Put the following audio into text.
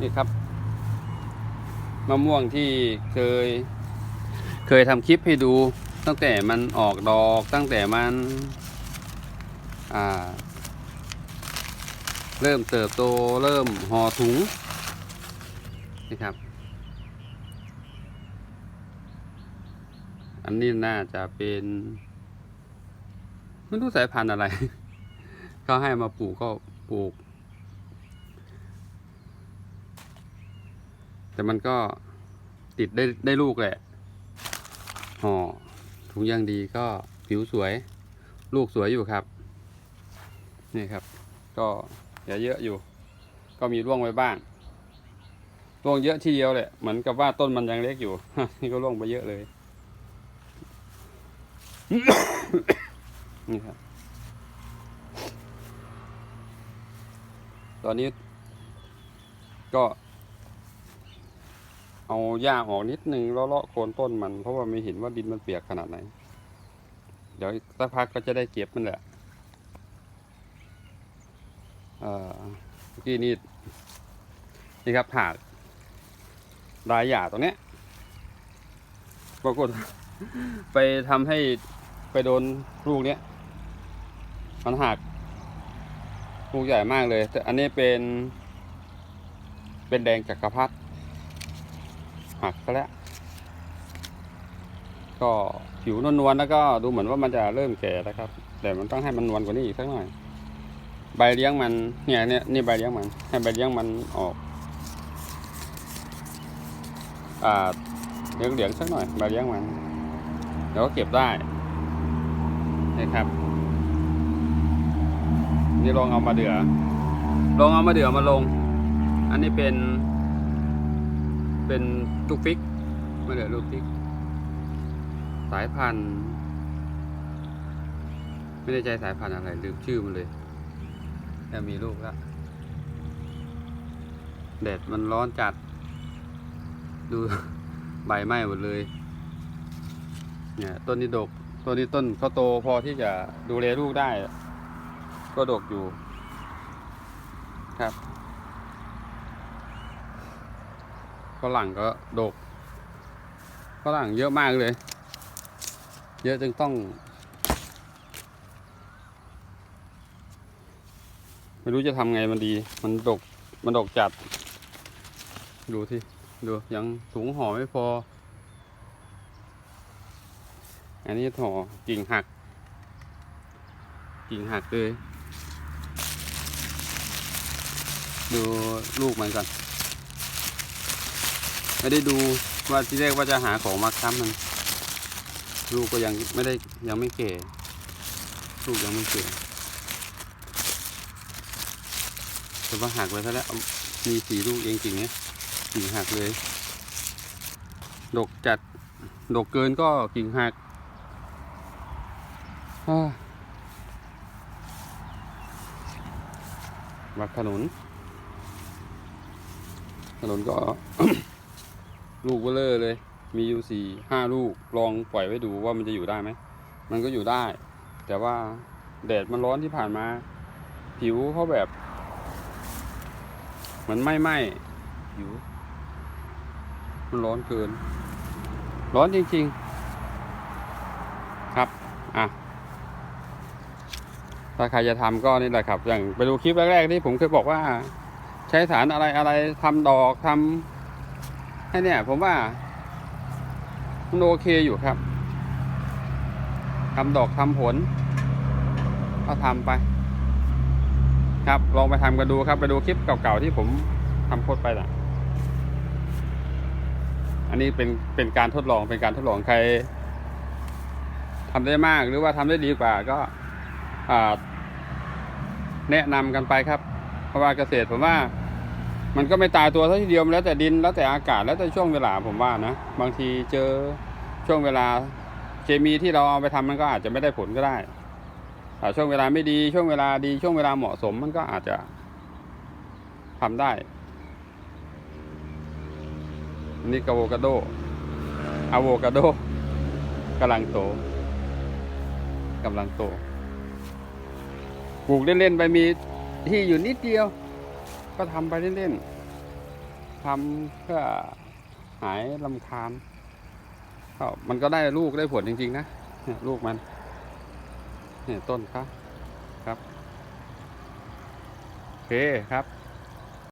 นี่ครับมะม่วงที่เคย เคยทำคลิปให้ดู ตั้งแต่มันออกดอกตั้งแต่มันเริ่มเติบโตเริ่มห่อถุงนี่ครับ อันนี้น่าจะเป็นไม่รู้สายพันธุ์อะไร เขาให้มาปลูกก็ปลูก แต่มันก็ติดได้ได้ลูกแหละห่อถุงยางดีก็ผิวสวย ลูกสวยอยู่ครับ นี่ครับ ก็อย่าเยอะอยู่ ก็มีร่วงไว้บ้างร่วงเยอะทีเดียวแหละเหมือนกับว่าต้นมันยังเล็กอยู่ นี่ก็ร่วงไปเยอะเลย นี่ครับ ตอนนี้ก็ เอาหญ้าออกนิดนึงเลาะๆโคนต้นมัน เพราะว่าไม่เห็นว่าดินมันเปียกขนาดไหน เดี๋ยวสักพักก็จะได้เก็บมันแหละเอ่อเมื่อกี้นี่นี่ครับถาดรายหยาตรงเนี้ยปรากฏไปทำให้ไปโดนลูกเนี้ยมันหักลูกใหญ่มากเลย แต่อันนี้เป็น เป็นแดงจักรพรรดิ หักก็แล้ว ก็ผิวนวลๆแล้วก็ดูเหมือนว่ามันจะเริ่มแก่แล้วครับ แต่มันต้องให้มันนวลกว่านี้อีกสักหน่อย ใบเลี้ยงมันเนี่ยเนี่ยนี่ใบเลี้ยงมัน ให้ใบเลี้ยงมันออก อ่าเหลืองๆสักหน่อยใบเลี้ยงมันเดี๋ยวก็เก็บได้นี่ครับนี่ลองเอามาเดือลองเอามาเดือมาลง อันนี้เป็น เป็นลูกฟิกไมาเดือลูกฟิก สายพันธุ์ ไม่ได้ใจสายพันธุ์อะไรลืมชื่อมันเลยแต่มีลูกแล้วแดดมันร้อนจัด ดูใบไหม้หมดเลย เนี่ยต้นนี้ดกต้นนี้ต้นเขาโตพอที่จะดูแลลูกได้ ก็ดกอยู่ครับ ฝรั่งก็ดกฝรั่งเยอะมากเลย เยอะจึงต้อง ไม่รู้จะทำไงมันดี มันดก มันดกจัด ดูที่ดูยังถุงห่อไม่พอ อันนี้ห่อกิ่งหัก กิ่งหักเลย ดูลูกมันก่อน ไม่ได้ดูว่าที่แรกว่าจะหาของมาค้ำมัน ลูกก็ยังไม่ได้ยังไม่เก่ลูกยังไม่เก่แต่ว่าหักไปซะแล้วมีสี่ลูกเองจริงเนี่ยกิ่งหักเลย ดกจัด ดกเกินก็กิ่งหักอ้าวัดถนน ถนนก็ ลูกเบลเลอร์เลย มีอยู่สี่ห้าลูกลองปล่อยไว้ดูว่ามันจะอยู่ได้ไหมมันก็อยู่ได้ แต่ว่าแดดมันร้อนที่ผ่านมา ผิวเขาแบบเหมือนไหม้ไหม้ผิว มันร้อนเกิน ร้อนจริง ๆ ครับอะถ้าใครจะทำก็นี่แหละครับ อย่างไปดูคลิปแรกๆที่ผมเคยบอกว่า ใช้สารอะไรอะไรทำดอกทำ ให้เนี่ยผมว่ามันโอเคอยู่ครับทำดอกทำผล ก็ทำไป ครับ ลองไปทำกันดูครับ ไปดูคลิปเก่าๆที่ผมทำโคตรไปน่ะ อันนี้เป็นเป็นการทดลองเป็นการทดลองใครทำได้มากหรือว่าทำได้ดีกว่าก็าแนะนำกันไปครับ เพราะว่าเกษตรผมว่า มันก็ไม่ตายตัวเท่าทีเดียวมันแล้วแต่ดินแล้วแต่อากาศแล้วแต่ช่วงเวลาผมว่านะ บางทีเจอช่วงเวลาเคมีที่เราเอาไปทำมันก็อาจจะไม่ได้ผลก็ได้แต่ช่วงเวลาไม่ดีช่วงเวลาดีช่วงเวลาเหมาะสมมันก็อาจจะทำได้นนี่กาโวคาโดอะโวคาโดกำลังโตกำลังโตปลูกเล่นๆไปมีที่อยู่นิดเดียว ก็ทำไปเล่นทำเพื่อหายลำคาญก็มันก็ได้ลูกได้ผลจริง ๆ นะเนี่ยลูกมันเนี่ยต้นครับครับ โอเคครับ